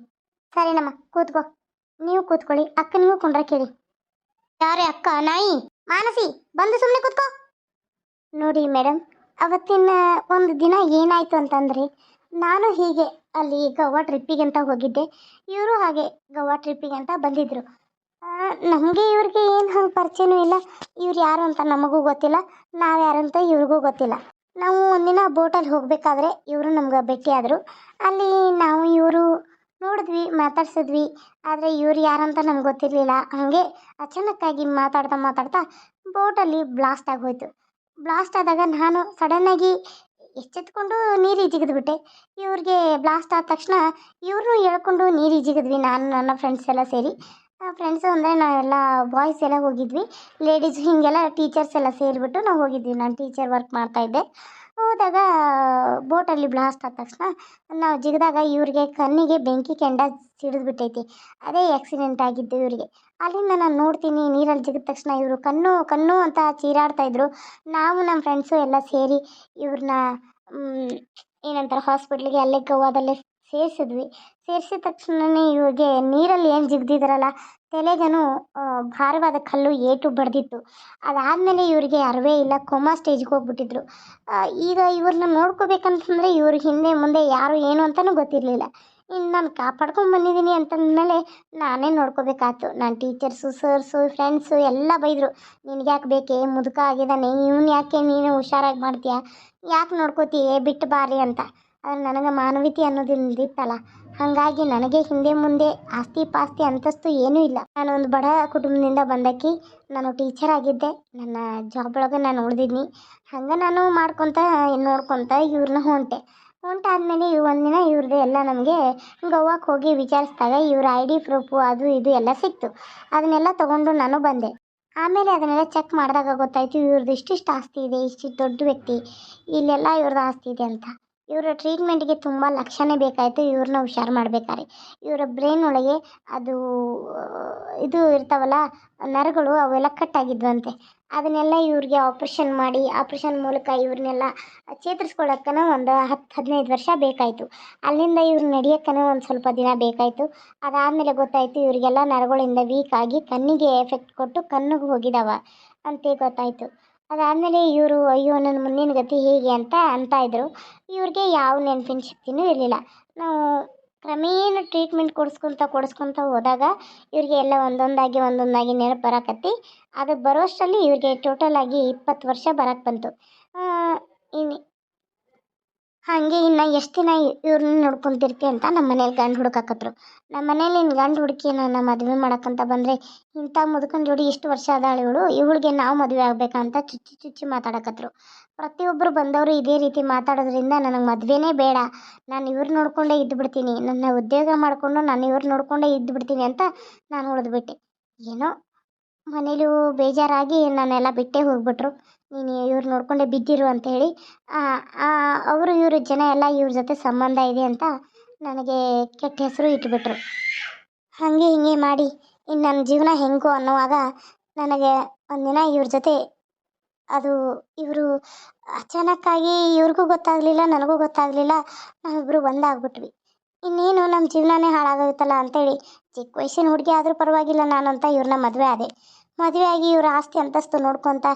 ಸರಿನಮ್ಮ, ಕೂತ್ಕೋ. ನೀವು ಕೂತ್ಕೊಳ್ಳಿ ಅಕ್ಕನಿಗೂ ಕುಂಡ್ರ ಕೇಳಿ ಯಾರೇ ಅಕ್ಕ, ನಾಯಿ, ಮಾನಸಿ, ಬಂದು ಸುಮ್ಮನೆ ಕೂತ್ಕೋ. ನೋಡಿ ಮೇಡಮ್ ಅವತ್ತಿನ ಒಂದು ದಿನ ಏನಾಯಿತು ಅಂತಂದರೆ, ನಾನು ಹೀಗೆ ಅಲ್ಲಿ ಗೋವಾ ಟ್ರಿಪ್ಪಿಗೆ ಅಂತ ಹೋಗಿದ್ದೆ. ಇವರು ಹಾಗೆ ಗೋವಾ ಟ್ರಿಪ್ಪಿಗೆ ಅಂತ ಬಂದಿದ್ದರು ನಮಗೆ ಇವ್ರಿಗೆ ಏನು ಹಂಗೆ ಪರಿಚಯನೂ ಇಲ್ಲ. ಇವ್ರು ಯಾರು ಅಂತ ನಮಗೂ ಗೊತ್ತಿಲ್ಲ. ನಾವು ಯಾರು ಅಂತ ಇವ್ರಿಗೂ ಗೊತ್ತಿಲ್ಲ. ನಾವು ಒಂದಿನ ಬೋಟಲ್ಲಿ ಹೋಗಬೇಕಾದ್ರೆ ಇವರು ನಮ್ಗೆ ಭೇಟಿಯಾದರು ಅಲ್ಲಿ ನಾವು ಇವರು ನೋಡಿದ್ವಿ, ಮಾತಾಡ್ಸಿದ್ವಿ. ಆದರೆ ಇವ್ರು ಯಾರಂತ ನಮ್ಗೆ ಗೊತ್ತಿರಲಿಲ್ಲ. ಹಾಗೆ ಅಚಾನಕ್ಕಾಗಿ ಮಾತಾಡ್ತಾ ಮಾತಾಡ್ತಾ ಬೋಟಲ್ಲಿ ಬ್ಲಾಸ್ಟ್ ಆಗೋಯ್ತು. ಬ್ಲಾಸ್ಟ್ ಆದಾಗ ನಾನು ಸಡನ್ನಾಗಿ ಎಚ್ಚೆತ್ಕೊಂಡು ನೀರು ಈಜಿಗಿದ್ಬಿಟ್ಟೆ ಇವ್ರಿಗೆ ಬ್ಲಾಸ್ಟ್ ಆದ ತಕ್ಷಣ ಇವ್ರನ್ನೂ ಹೇಳ್ಕೊಂಡು ನೀರಿ ಈಜಿಗಿದ್ವಿ ನಾನು, ನನ್ನ ಫ್ರೆಂಡ್ಸ್ ಎಲ್ಲ ಸೇರಿ. ಫ್ರೆಂಡ್ಸು ಅಂದರೆ ನಾವೆಲ್ಲ ಬಾಯ್ಸ್ ಎಲ್ಲ ಹೋಗಿದ್ವಿ. ಲೇಡೀಸ್ ಹೀಗೆಲ್ಲ ಟೀಚರ್ಸ್ ಎಲ್ಲ ಸೇರಿಬಿಟ್ಟು ನಾವು ಹೋಗಿದ್ವಿ. ನಾನು ಟೀಚರ್ ವರ್ಕ್ ಮಾಡ್ತಾಯಿದ್ದೆ ಹೋದಾಗ ಬೋಟಲ್ಲಿ ಬ್ಲಾಸ್ಟ್ ಆದ ತಕ್ಷಣ ನಾವು ಜಿಗಿದಾಗ ಇವ್ರಿಗೆ ಕಣ್ಣಿಗೆ ಬೆಂಕಿ ಕೆಂಡ ಸಿಡಿದ್ಬಿಟ್ಟೈತಿ. ಅದೇ ಆಕ್ಸಿಡೆಂಟ್ ಆಗಿದ್ದು ಇವರಿಗೆ. ಅಲ್ಲಿಂದ ನಾನು ನೋಡ್ತೀನಿ, ನೀರಲ್ಲಿ ಜಿಗಿದ ತಕ್ಷಣ ಇವರು ಕಣ್ಣು ಕಣ್ಣು ಅಂತ ಚೀರಾಡ್ತಾಯಿದ್ರು ನಾವು ನಮ್ಮ ಫ್ರೆಂಡ್ಸು ಎಲ್ಲ ಸೇರಿ ಇವ್ರನ್ನ ಏನಂತಾರೆ ಹಾಸ್ಪಿಟ್ಲಿಗೆ ಅಲ್ಲೇ ಗೋವಾದಲ್ಲೇ ಸೇರಿಸಿದ್ವಿ. ಸೇರಿಸಿದ ತಕ್ಷಣವೇ ಇವ್ರಿಗೆ ನೀರಲ್ಲಿ ಏನು ಜಿಗ್ದಿದ್ರಲ್ಲ, ತಲೆಗೇನು ಭಾರವಾದ ಕಲ್ಲು ಏಟು ಬಡ್ದಿತ್ತು ಅದಾದಮೇಲೆ ಇವರಿಗೆ ಅರಿವೇ ಇಲ್ಲ, ಕೊಮಾ ಸ್ಟೇಜ್ಗೆ ಹೋಗ್ಬಿಟ್ಟಿದ್ರು. ಈಗ ಇವ್ರನ್ನ ನೋಡ್ಕೋಬೇಕಂತಂದರೆ ಇವ್ರ ಹಿಂದೆ ಮುಂದೆ ಯಾರು ಏನು ಅಂತಲೂ ಗೊತ್ತಿರಲಿಲ್ಲ. ಇನ್ನು ನಾನು ಕಾಪಾಡ್ಕೊಂಡು ಬಂದಿದ್ದೀನಿ ಅಂತಂದಮೇಲೆ ನಾನೇ ನೋಡ್ಕೋಬೇಕಾಯ್ತು. ನನ್ನ ಟೀಚರ್ಸು, ಸರ್ಸು, ಫ್ರೆಂಡ್ಸು ಎಲ್ಲ ಬೈದರು. ನಿನಗೆ ಯಾಕೆ ಬೇಕೆ? ಮುದುಕ ಆಗಿದ್ದಾನೆ. ಇವ್ನು ಯಾಕೆ ನೀನು ಹುಷಾರಾಗಿ ಮಾಡ್ತೀಯ? ಯಾಕೆ ನೋಡ್ಕೋತೀಯ ಬಿಟ್ಟು ಬಾರಿ ಅಂತ. ಆದರೆ ನನಗೆ ಮಾನವೀಯತೆ ಅನ್ನೋದು ಇತ್ತಲ್ಲ ಹಾಗಾಗಿ ನನಗೆ ಹಿಂದೆ ಮುಂದೆ ಆಸ್ತಿ ಪಾಸ್ತಿ ಅಂತಸ್ತು ಏನೂ ಇಲ್ಲ. ನಾನು ಒಂದು ಬಡ ಕುಟುಂಬದಿಂದ ಬಂದಕ್ಕಿ ನಾನು ಟೀಚರ್ ಆಗಿದ್ದೆ. ನನ್ನ ಜಾಬ್ ಒಳಗೆ ನಾನು ಉಳಿದಿದ್ನಿ. ಹಂಗೆ ನಾನು ಮಾಡ್ಕೊತ ನೋಡ್ಕೊತ ಇವ್ರನ್ನ ಹೊಂಟೆ. ಹೊಂಟಾದ್ಮೇಲೆ ಇವ್ ಒಂದಿನ ಇವ್ರದ್ದು ಎಲ್ಲ ನಮಗೆ ಗೋವಾಕ್ಕೆ ಹೋಗಿ ವಿಚಾರಿಸಿದಾಗ ಇವ್ರ ಐ ಡಿ ಪ್ರೂಫು ಅದು ಇದು ಎಲ್ಲ ಸಿಕ್ತು. ಅದನ್ನೆಲ್ಲ ತೊಗೊಂಡು ನಾನು ಬಂದೆ. ಆಮೇಲೆ ಅದನ್ನೆಲ್ಲ ಚೆಕ್ ಮಾಡಿದಾಗ ಗೊತ್ತಾಯ್ತು ಇವ್ರದ್ದು ಇಷ್ಟಿಷ್ಟು ಆಸ್ತಿ ಇದೆ, ಇಷ್ಟಿಷ್ಟು ದೊಡ್ಡ ವ್ಯಕ್ತಿ, ಇಲ್ಲೆಲ್ಲ ಇವ್ರದ್ದು ಆಸ್ತಿ ಇದೆ ಅಂತ. ಇವರ ಟ್ರೀಟ್ಮೆಂಟ್ಗೆ ತುಂಬ ಲಕ್ಷಣೆ ಬೇಕಾಯಿತು ಇವ್ರನ್ನ ಹುಷಾರು ಮಾಡಬೇಕಾದ್ರೆ ಇವರ ಬ್ರೈನ್ ಒಳಗೆ ಅದು, ಇದು ಇರ್ತಾವಲ್ಲ, ನರಗಳು ಅವೆಲ್ಲ ಕಟ್ಟಾಗಿದ್ವಂತೆ ಅದನ್ನೆಲ್ಲ ಇವ್ರಿಗೆ ಆಪ್ರೇಷನ್ ಮಾಡಿ ಆಪ್ರೇಷನ್ ಮೂಲಕ ಇವ್ರನ್ನೆಲ್ಲ ಚೇತರಿಸ್ಕೊಳ್ಳೋಕ್ಕನ ಒಂದು ಹತ್ತು ಹದಿನೈದು ವರ್ಷ ಬೇಕಾಯಿತು. ಅಲ್ಲಿಂದ ಇವ್ರು ನಡೆಯೋಕ್ಕನ ಒಂದು ಸ್ವಲ್ಪ ದಿನ ಬೇಕಾಯಿತು. ಅದಾದಮೇಲೆ ಗೊತ್ತಾಯಿತು, ಇವರಿಗೆಲ್ಲ ನರಗಳಿಂದ ವೀಕ್ ಆಗಿ ಕಣ್ಣಿಗೆ ಎಫೆಕ್ಟ್ ಕೊಟ್ಟು ಕಣ್ಣಿಗೆ ಹೋಗಿದಾವ. ಅಂತ ಗೊತ್ತಾಯಿತು. ಅದಾದಮೇಲೆ ಇವರು, ಅಯ್ಯೋ ನನ್ನ ಮುಂದಿನ ಗತಿ ಹೇಗೆ ಅಂತ ಅಂತ ಇದ್ದರು ಇವ್ರಿಗೆ ಯಾವ ನೆನಪಿನ ಶಕ್ತಿನೂ ಇರಲಿಲ್ಲ. ನಾವು ಕ್ರಮೇಣ ಟ್ರೀಟ್ಮೆಂಟ್ ಕೊಡಿಸ್ಕೊತ ಕೊಡಿಸ್ಕೊತ ಹೋದಾಗ ಇವ್ರಿಗೆ ಎಲ್ಲ ಒಂದೊಂದಾಗಿ ಒಂದೊಂದಾಗಿ ನೆನಪು ಬರಕತ್ತಿ. ಅದು ಬರೋಷ್ಟರಲ್ಲಿ ಇವ್ರಿಗೆ ಆಗಿ ಇಪ್ಪತ್ತು ವರ್ಷ ಬರಕ್ಕೆ ಬಂತು. ಇನ್ನು ಹಾಗೆ ಇನ್ನ ಎಷ್ಟು ದಿನ ಇವ್ರನ್ನ ನೋಡ್ಕೊಂತಿರ್ತಿ ಅಂತ ನಮ್ಮ ಮನೇಲಿ ಗಂಡು ಹುಡುಕಾಕತ್ರು ನಮ್ಮ ಮನೇಲಿ ನಿನ್ನ ಗಂಡು ಹುಡುಕಿ ನನ್ನ ಮದುವೆ ಮಾಡಕ್ಕಂತ ಬಂದರೆ ಇಂಥ ಮುದುಕನ ಜೋಡಿ ಇಷ್ಟು ವರ್ಷ ಅದಾಳೆ ಇವಳು ಇವಳಿಗೆ ನಾವು ಮದುವೆ ಆಗ್ಬೇಕಂತ ಚುಚ್ಚಿ ಚುಚ್ಚಿ ಮಾತಾಡಕತ್ರು. ಪ್ರತಿಯೊಬ್ಬರು ಬಂದವರು ಇದೇ ರೀತಿ ಮಾತಾಡೋದ್ರಿಂದ ನನಗೆ ಮದುವೆನೇ ಬೇಡ. ನಾನು ಇವ್ರು ನೋಡ್ಕೊಂಡೇ ಇದ್ದು ಬಿಡ್ತೀನಿ. ನನ್ನ ಉದ್ಯೋಗ ಮಾಡಿಕೊಂಡು ನಾನು ಇವ್ರು ನೋಡ್ಕೊಂಡೇ ಇದ್ದು ಬಿಡ್ತೀನಿ ಅಂತ ನಾನು ಉಳಿದ್ಬಿಟ್ಟೆ ಏನೋ ಮನೇಲೂ ಬೇಜಾರಾಗಿ ನನ್ನೆಲ್ಲ ಬಿಟ್ಟೇ ಹೋಗ್ಬಿಟ್ರು. ನೀನು ಇವ್ರು ನೋಡಿಕೊಂಡೆ ಬಿದ್ದಿರು ಅಂತ ಹೇಳಿ ಅವರು ಇವರು ಜನ ಎಲ್ಲ ಇವ್ರ ಜೊತೆ ಸಂಬಂಧ ಇದೆ ಅಂತ ನನಗೆ ಕೆಟ್ಟ ಹೆಸರು ಇಟ್ಬಿಟ್ರು. ಹಾಗೆ ಹಿಂಗೆ ಮಾಡಿ ಇನ್ನು ನನ್ನ ಜೀವನ ಹೆಂಗೋ ಅನ್ನುವಾಗ ನನಗೆ ಒಂದಿನ ಇವ್ರ ಜೊತೆ ಅದು ಇವರು ಅಚಾನಕ್ಕಾಗಿ ಇವ್ರಿಗೂ ಗೊತ್ತಾಗಲಿಲ್ಲ, ನನಗೂ ಗೊತ್ತಾಗಲಿಲ್ಲ ನಾವಿಬ್ಬರು ಒಂದಾಗ್ಬಿಟ್ವಿ. ಇನ್ನೇನು ನಮ್ಮ ಜೀವನನೇ ಹಾಳಾಗೋಯ್ತಲ್ಲ ಅಂತೇಳಿ, ಚಿಕ್ಕ ವಯಸ್ಸಿನ ಹುಡುಗಿ ಆದರೂ ಪರವಾಗಿಲ್ಲ ನಾನು ಅಂತ ಇವ್ರನ್ನ ಮದುವೆ ಆದೆ. ಮದುವೆ ಆಗಿ ಇವ್ರ ಆಸ್ತಿ ಅಂತಸ್ತು ನೋಡ್ಕೊತ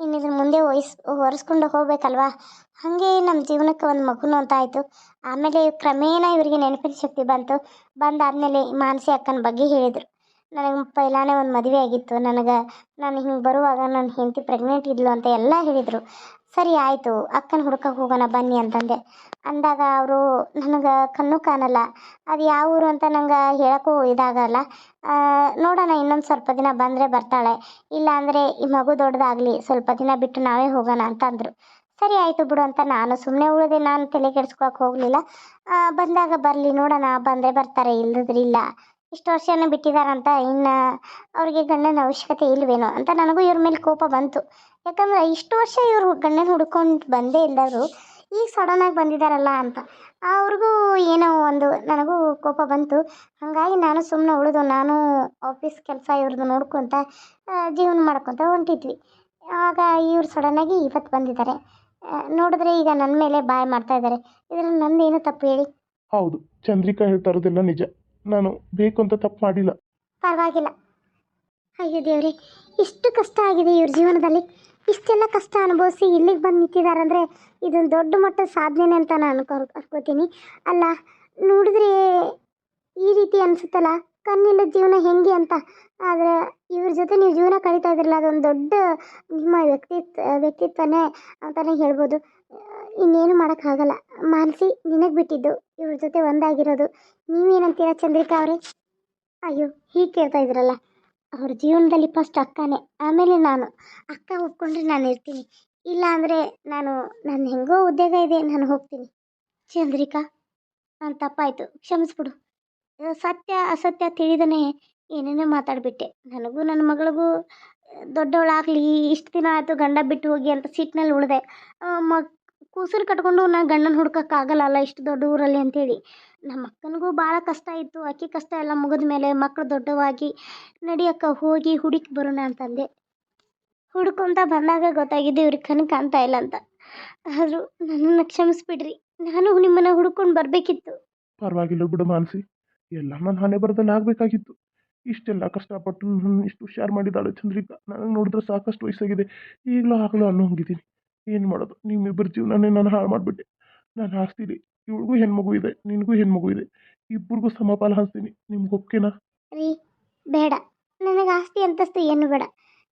ಇನ್ನಿದ್ರ ಮುಂದೆ ವಯಸ್ ಹೊರಿಸ್ಕೊಂಡು ಹೋಗ್ಬೇಕಲ್ವಾ? ಹಾಗೆ ನಮ್ಮ ಜೀವನಕ್ಕೆ ಒಂದು ಮಗುನು ಅಂತ ಆಯಿತು. ಆಮೇಲೆ ಕ್ರಮೇಣ ಇವರಿಗೆ ನೆನಪಿನ ಶಕ್ತಿ ಬಂತು. ಬಂದಾದಮೇಲೆ ಮಾನಸಿ ಅಕ್ಕನ ಬಗ್ಗೆ ಹೇಳಿದರು. ನನಗೆ ಪೈಲಾನೆ ಒಂದು ಮದುವೆ ಆಗಿತ್ತು. ನನಗೆ, ನಾನು ಹಿಂಗೆ ಬರುವಾಗ ನನ್ನ ಹೆಂಡತಿ ಪ್ರೆಗ್ನೆಂಟ್ ಇದ್ಲು ಅಂತ ಎಲ್ಲ ಹೇಳಿದರು. ಸರಿ ಆಯಿತು, ಅಕ್ಕನ ಹುಡ್ಕಕ್ಕೆ ಹೋಗೋಣ, ಬನ್ನಿ ಅಂತಂದೆ. ಅಂದಾಗ ಅವರು ನನಗೆ ಕಣ್ಣು ಕಾಣಲ್ಲ. ಅದು ಯಾವ ಊರು ಅಂತ ನಂಗೆ ಹೇಳೋಕ್ಕೂ ಇದಾಗಲ್ಲ ನೋಡೋಣ, ಇನ್ನೊಂದು ಸ್ವಲ್ಪ ದಿನ ಬಂದರೆ ಬರ್ತಾಳೆ. ಇಲ್ಲ ಅಂದರೆ ಈ ಮಗು ದೊಡ್ಡದಾಗಲಿ, ಸ್ವಲ್ಪ ದಿನ ಬಿಟ್ಟು ನಾವೇ ಹೋಗೋಣ ಅಂತ ಅಂದರು ಸರಿ ಆಯಿತು ಬಿಡು ಅಂತ ನಾನು ಸುಮ್ಮನೆ ಉಳಿದೆ, ನಾನು ತಲೆ ಕೆಡಿಸ್ಕೊಳಕ್ಕೆ ಹೋಗಲಿಲ್ಲ. ಬಂದಾಗ ಬರಲಿ, ನೋಡೋಣ, ಬಂದರೆ ಬರ್ತಾರೆ ಇಲ್ಲದ್ರೆ ಇಲ್ಲ. ಇಷ್ಟು ವರ್ಷನೂ ಬಿಟ್ಟಿದಾರಂತ, ಇನ್ನು ಅವರಿಗೆ ಗಂಡನ ಅವಶ್ಯಕತೆ ಇಲ್ವೇನೋ ಅಂತ ನನಗೂ ಇವ್ರ ಮೇಲೆ ಕೋಪ ಬಂತು. ಯಾಕಂದ್ರೆ ಇಷ್ಟು ವರ್ಷ ಇವರು ಗಂಡನ ಹುಡ್ಕೊಂಡು ಬಂದೇ ಇಲ್ಲರು ಈಗ ಸಡನ್ನಾಗಿ ಬಂದಿದ್ದಾರಲ್ಲ ಅಂತ. ಅವ್ರಿಗೂ ಏನೋ ಒಂದು ನನಗೂ ಕೋಪ ಬಂತು. ಹಾಗಾಗಿ ನಾನು ಸುಮ್ಮನೆ ಉಳಿದು ನಾನು ಆಫೀಸ್ ಕೆಲಸ ಇವ್ರದ್ದು ನೋಡ್ಕೊತ ಜೀವನ ಮಾಡ್ಕೊತ ಹೊಂಟಿದ್ವಿ. ಆಗ ಇವ್ರು ಸಡನ್ನಾಗಿ ಇವತ್ತು ಬಂದಿದ್ದಾರೆ. ನೋಡಿದ್ರೆ ಈಗ ನನ್ನ ಮೇಲೆ ಬಾಯ್ ಮಾಡ್ತಾ ಇದ್ದಾರೆ. ಇದರಲ್ಲಿ ನಂದೇನು ತಪ್ಪು ಹೇಳಿ? ಹೌದು ಚಂದ್ರಿಕಾ ಹೇಳ್ತಾ ಇರೋದೆಲ್ಲ ನಿಜ. ನಾನು ಬೇಕು ಅಂತ ತಪ್ಪು ಮಾಡಿಲ್ಲ. ಪರವಾಗಿಲ್ಲ. ಅಯ್ಯೋ ದೇವ್ರಿ ಇಷ್ಟು ಕಷ್ಟ ಆಗಿದೆ ಇವ್ರ ಜೀವನದಲ್ಲಿ. ಇಷ್ಟೆಲ್ಲ ಕಷ್ಟ ಅನುಭವಿಸಿ ಇಲ್ಲಿಗೆ ಬಂದು ನಿಂತಿದ್ದಾರೆ ಅಂದರೆ ಇದೊಂದು ದೊಡ್ಡ ಮಟ್ಟದ ಸಾಧನೆ ಅಂತ ನಾನು ಅನ್ಕೊ, ಅನ್ಕೋತೀನಿ. ಅಲ್ಲ, ನೋಡಿದ್ರೆ ಈ ರೀತಿ ಅನಿಸುತ್ತಲ್ಲ ಕಣ್ಣಿಲ್ಲ ಜೀವನ ಹೆಂಗೆ ಅಂತ. ಆದರೆ ಇವ್ರ ಜೊತೆ ನೀವು ಜೀವನ ಕಳೀತಾ ಇದ್ರಲ್ಲ, ಅದೊಂದು ದೊಡ್ಡ ನಿಮ್ಮ ವ್ಯಕ್ತಿತ್ವ, ವ್ಯಕ್ತಿತ್ವನೇ ಅಂತಲೇ ಹೇಳ್ಬೋದು. ಇನ್ನೇನು ಮಾಡೋಕ್ಕಾಗಲ್ಲ. ಮಾನಸಿ ನಿನಗೆ ಬಿಟ್ಟಿದ್ದು ಇವ್ರ ಜೊತೆ ಒಂದಾಗಿರೋದು. ನೀವೇನಂತೀರ ಚಂದ್ರಿಕಾ ಅವರೇ? ಅಯ್ಯೋ, ಹೀಗೆ ಕೇಳ್ತಾ ಇದ್ರಲ್ಲ. ಅವ್ರ ಜೀವನದಲ್ಲಿ ಫಸ್ಟ್ ಅಕ್ಕನೇ. ಆಮೇಲೆ ನಾನು, ಅಕ್ಕ ಒಪ್ಕೊಂಡ್ರೆ ನಾನು ಇರ್ತೀನಿ. ಇಲ್ಲ ಅಂದರೆ ನಾನು ನನ್ನ ಹೆಂಗೋ ಉದ್ಯೋಗ ಇದೆ, ನಾನು ಹೋಗ್ತೀನಿ. ಚಂದ್ರಿಕಾ, ನಾನು ತಪ್ಪಾಯಿತು. ಕ್ಷಮಿಸ್ಬಿಡು. ಸತ್ಯ, ಅಸತ್ಯ ತಿಳಿದನೇ ಏನೇನೋ ಮಾತಾಡಿಬಿಟ್ಟೆ. ನನಗೂ ನನ್ನ ಮಗಳಿಗೂ, ದೊಡ್ಡವಳಾಗಲಿ, ಇಷ್ಟು ದಿನ ಆಯಿತು ಗಂಡ ಬಿಟ್ಟು ಹೋಗಿ ಅಂತ ಸಿಟ್ಟಿನಲ್ಲಿ ಉಳಿದೆ. ಮ ಕೂಸರು ಕಟ್ಕೊಂಡು ನಾನು ಗಂಡನ ಹುಡ್ಕೋಕ್ಕಾಗಲ್ಲ ಇಷ್ಟು ದೊಡ್ಡ ಊರಲ್ಲಿ ಅಂತೇಳಿ. ನಮ್ಮ ಅಕ್ಕನಿಗೂ ಭಾಳ ಕಷ್ಟ ಇತ್ತು. ಅಕ್ಕಿ ಕಷ್ಟ ಎಲ್ಲ ಮುಗಿದ ಮೇಲೆ ಮಕ್ಕಳು ದೊಡ್ಡವಾಗಿ ನಡಿಯಕ್ಕ ಹೋಗಿ ಹುಡುಕಿ ಬರೋಣ ಅಂತಂದೆ. ಹುಡ್ಕೊಂತ ಬಂದಾಗ ಗೊತ್ತಾಗಿದ್ದು ಇವ್ರಿಗೆ ಕಣ್ ಕಾಣ್ತಾ ಇಲ್ಲ ಅಂತ. ಆದರೂ ನನ್ನನ್ನು ಕ್ಷಮಿಸ್ಬಿಡ್ರಿ. ನಾನು ನಿಮ್ಮನ್ನ ಹುಡ್ಕೊಂಡು ಬರಬೇಕಿತ್ತು. ಪರವಾಗಿಲ್ಲ ಬಿಡು ಮಾನಸಿ. ಎಲ್ಲ ನನ್ನ ಹಣೆ ಬರದಲ್ಲಿ ಆಗಬೇಕಾಗಿತ್ತು. ಇಷ್ಟೆಲ್ಲ ಕಷ್ಟಪಟ್ಟು ನನ್ನ ಇಷ್ಟು ಹುಷಾರು ಮಾಡಿದ್ದಾಳೆ ಚಂದ್ರಿಕಾ. ನನಗೆ ನೋಡಿದ್ರೆ ಸಾಕಷ್ಟು ವಯಸ್ಸಾಗಿದೆ. ಈಗಲೂ ಆಗಲೂ ಅನ್ನೋ ಹೋಗಿದ್ದೀನಿ. ಏನು ಮಾಡೋದು? ನಿಮ್ಮಿಬ್ಬರ ಜೀವನನೇ ನಾನು ಹಾಳು ಮಾಡಿಬಿಟ್ಟೆ. ನಾನು ಹಾಕ್ತೀನಿ ಇವಳಿಗೂ ಹೆಣ್ಮಗು ಇದೆ, ನಿನಗೂ ಹೆಣ್ಮಗು ಇದೆ ಇಬ್ಬರಿಗೂ ಸಮಪಾಲ ಹಂಚ್ತೀನಿ ನಿಮ್ಗೆ ಒಪ್ಕೆನಾ? ರೀ, ಬೇಡ, ನನಗೆ ಆಸ್ತಿ ಅಂತಸ್ತು ಏನು ಬೇಡ,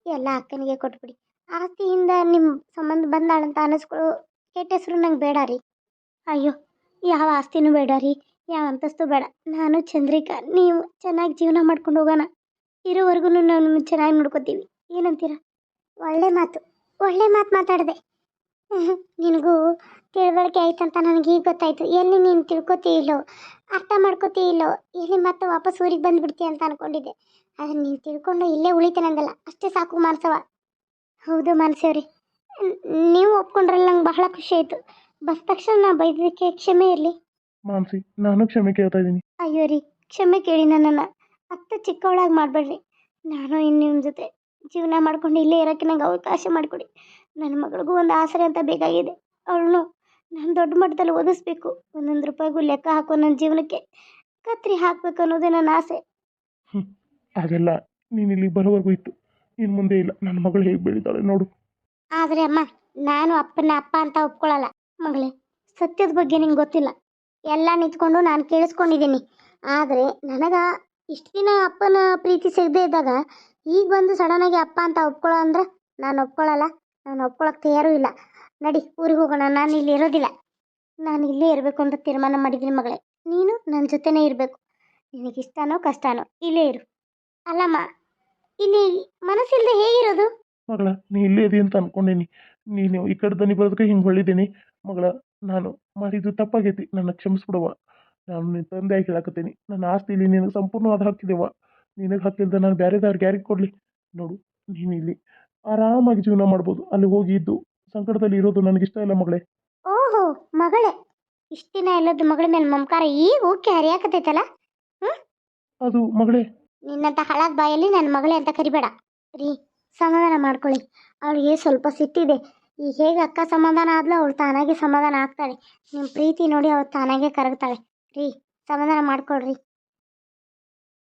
ಎಲ್ಲ ಅಕ್ಕನಿಗೆ ಕೊಟ್ಬಿಡಿ. ಆಸ್ತಿಯಿಂದ ನಿಮ್ಮ ಸಂಬಂಧ ಬಂದಾಳಂತ ಅನ್ನಿಸ್ಕೊಳ್ಳೋ ಕೆಟ್ಟ ಹೆಸರು ನಂಗೆ ಬೇಡ ರೀ. ಅಯ್ಯೋ, ಯಾವ ಆಸ್ತಿನೂ ಬೇಡ ರೀ, ಯಾವ ಅಂತಸ್ತು ಬೇಡ. ನಾನು ಚಂದ್ರಿಕಾ, ನೀವು ಚೆನ್ನಾಗಿ ಜೀವನ ಮಾಡ್ಕೊಂಡು ಹೋಗೋಣ. ಇರೋವರೆಗೂ ನಾವು ನಿಮ್ಮನ್ನು ಚೆನ್ನಾಗಿ ನೋಡ್ಕೋತೀವಿ. ಏನಂತೀರ? ಒಳ್ಳೆ ಮಾತು ಒಳ್ಳೆ ಮಾತು ಮಾತಾಡಿದೆ. ನಿನಗೂ ತಿಳುವಳಿಕೆ ಆಯ್ತಂತ ನನಗೆ ಈಗ ಗೊತ್ತಾಯ್ತು. ಎಲ್ಲಿ ನೀನು ತಿಳ್ಕೊತೀ ಇಲ್ಲೋ? ಅರ್ಥ ಮಾಡ್ಕೋತೀ ಇಲ್ಲೋ? ಎಲ್ಲಿ ಮತ್ತೆ ವಾಪಸ್ ಊರಿಗೆ ಬಂದ್ಬಿಡ್ತೀಯ ಅಂತ ಅನ್ಕೊಂಡಿದ್ದೆ. ಆದರೆ ನೀನು ತಿಳ್ಕೊಂಡು ಇಲ್ಲೇ ಉಳಿತಾನಂದಲ್ಲ ಅಷ್ಟೇ ಸಾಕು ಮಾನಸವ. ಹೌದು ಮಾನಸವ್ರಿ ನೀವು ಒಪ್ಕೊಂಡ್ರಲ್ಲ ನಂಗೆ ಬಹಳ ಖುಷಿ ಆಯಿತು. ಬಸ್ ತಕ್ಷಣ ನಾ ಬೈದಕ್ಕೆ ಕ್ಷಮೆ ಇರಲಿ. ಮಾನಸಿ ನಾನು ಕ್ಷಮೆ ಕೇಳ್ತಾ ಇದ್ದೀನಿ. ಅಯ್ಯೋ ರೀ ಕ್ಷಮೆ ಕೇಳಿ ನನ್ನನ್ನು. ಅತ್ತ ಚಿಕ್ಕವಳಾಗಿ ಮಾಡಬೇಡ್ರಿ. ನಾನು ಇನ್ನು ನಿಮ್ಮ ಜೊತೆ ಜೀವನ ಮಾಡ್ಕೊಂಡು ಇಲ್ಲೇ ಇರೋಕ್ಕೆ ನಂಗೆ ಅವಕಾಶ ಮಾಡಿಕೊಡಿ. ನನ್ನ ಮಗಳಿಗೂ ಒಂದು ಆಸರೆ ಅಂತ ಬೇಕಾಗಿದೆ. ಅವಳನ್ನು ನಾನು ದೊಡ್ಡ ಮಟ್ಟದಲ್ಲಿ ಓದಿಸ್ಬೇಕು. ಒಂದೊಂದು ರೂಪಾಯಿಗೂ ಲೆಕ್ಕ ಹಾಕೋ ನನ್ನ ಜೀವನಕ್ಕೆ ಕತ್ರಿ ಹಾಕಬೇಕು ಅನ್ನೋದೇ ನನ್ನ ಆಸೆ. ಅದೆಲ್ಲ ನೀನು ಇಲ್ಲಿ ಬರೋವರೆಗೂ ಇತ್ತು. ಇನ್ನು ಮುಂದೆ ಇಲ್ಲ. ನನ್ನ ಮಗಳು ಹೇಗೆ ಬೆಳೀತಾಳೆ ನೋಡು. ಆದರೆ ಅಮ್ಮ ನಾನು ಅಪ್ಪನ ಅಪ್ಪ ಅಂತ ಒಪ್ಕೊಳ್ಳಲ್ಲ ಮಗಳೇ ಸತ್ಯದ ಬಗ್ಗೆ ನಿಂಗೆ ಗೊತ್ತಿಲ್ಲ. ಎಲ್ಲ ನಿಂತ್ಕೊಂಡು ನಾನು ಕೇಳಿಸ್ಕೊಂಡಿದ್ದೀನಿ. ಆದರೆ ನನಗೆ ಇಷ್ಟು ದಿನ ಅಪ್ಪನ ಪ್ರೀತಿ ಸಿಗದೇ ಇದ್ದಾಗ ಈಗ ಬಂದು ಸಡನ್ನಾಗಿ ಅಪ್ಪ ಅಂತ ಒಪ್ಕೊಳ್ಳೋ ಅಂದ್ರೆ ನಾನು ಒಪ್ಕೊಳ್ಳಲ್ಲ ನಾನು ಒಪ್ಕೊಳಕ್ಕೆ ತಯಾರು ಇಲ್ಲ. ನಡಿ, ಊರಿಗೆ ಹೋಗೋಣ, ನಾನು ಇಲ್ಲಿ ಇರೋದಿಲ್ಲ. ನಾನು ಇಲ್ಲೇ ಇರಬೇಕು ಅಂತ ತೀರ್ಮಾನ ಮಾಡಿದ್ದೀನಿ ಮಗಳೇ. ನೀನು ನನ್ನ ಜೊತೆನೇ ಇರಬೇಕು. ನಿನಗೆ ಇಷ್ಟನೋ ಕಷ್ಟನೋ, ಇಲ್ಲೇ ಇರು. ಅಲ್ಲಮ್ಮ, ಇಲ್ಲಿ ಮನಸ್ಸಿಲ್ಲದೆ ಹೇಗಿರೋದು? ಮಗಳ, ನೀ ಇಲ್ಲೇ ಇದೆ ಅಂತ ಅನ್ಕೊಂಡೇನಿ. ನೀನು ಈ ಕಡೆ ದನಿ ಬರೋದಕ್ಕೆ ಹಿಂಗೆ ಹೊಳಿದ್ದೀನಿ ಮಗಳ, ನಾನು ಮಾಡಿದ್ದು ತಪ್ಪಾಗೈತಿ. ನನ್ನ ಕ್ಷಮಿಸ್ಬಿಡವ ನಾನು ನಿನ್ನ ತಂದೆ ಹೇಳಕತ್ತೀನಿ. ನನ್ನ ಆಸ್ತಿಲಿ ನಿನಗೆ ಸಂಪೂರ್ಣವಾದ ಹಾಕಿದೆವ ನಿನಗೆ ಹಾಕಿಲ್ದ ನಾನು ಬೇರೆದವ್ರಿಗೆ ಯಾರಿಗೆ ಕೊಡಲಿ? ನೋಡು, ನೀನು ಇಲ್ಲಿ ಆರಾಮಾಗಿ ಜೀವನ ಮಾಡ್ಬೋದು. ಅಲ್ಲಿ ಹೋಗಿ ಇದ್ದು ಸಂಕಟದಲ್ಲಿ ಇರೋದು ನನಗಿಷ್ಟ ಇಲ್ಲ ಮಗಳೇ. ಓಹೋ ಮಗಳೇ. ಇಷ್ಟ ದಿನ ಎಲ್ಲದ ಮಗಳ ಮೇಲೆ ಮಮಕಾರ ಈಗ ಓಕೆ ಹರಿಯಾಕತೈತಲ್ಲ ಅದು ಮಗಳೇ. ನಿನ್ನಂತ ಹಳಾದ ಬಾಯಲ್ಲಿ ನನ್ನ ಮಗಳೇ ಅಂತ ಕರಿಬೇಡ. ರೀ ಸಮಾಧಾನ ಮಾಡ್ಕೊಳ್ಳಿ. ಅವಳಿಗೆ ಸ್ವಲ್ಪ ಸಿಟ್ಟಿದೆ. ಈಗ ಹೇಗೆ ಅಕ್ಕ ಸಮಾಧಾನ ಆದ್ಲೋ ಅವಳು ತಾನಾಗೆ ಸಮಾಧಾನ ಆಗ್ತಾಳೆ. ನಿಮ್ಮ ಪ್ರೀತಿ ನೋಡಿ ಅವಳು ತಾನಾಗೆ ಕರಗ್ತಾಳೆ. ರೀ ಸಮಾಧಾನ ಮಾಡ್ಕೊಳ್ರಿ.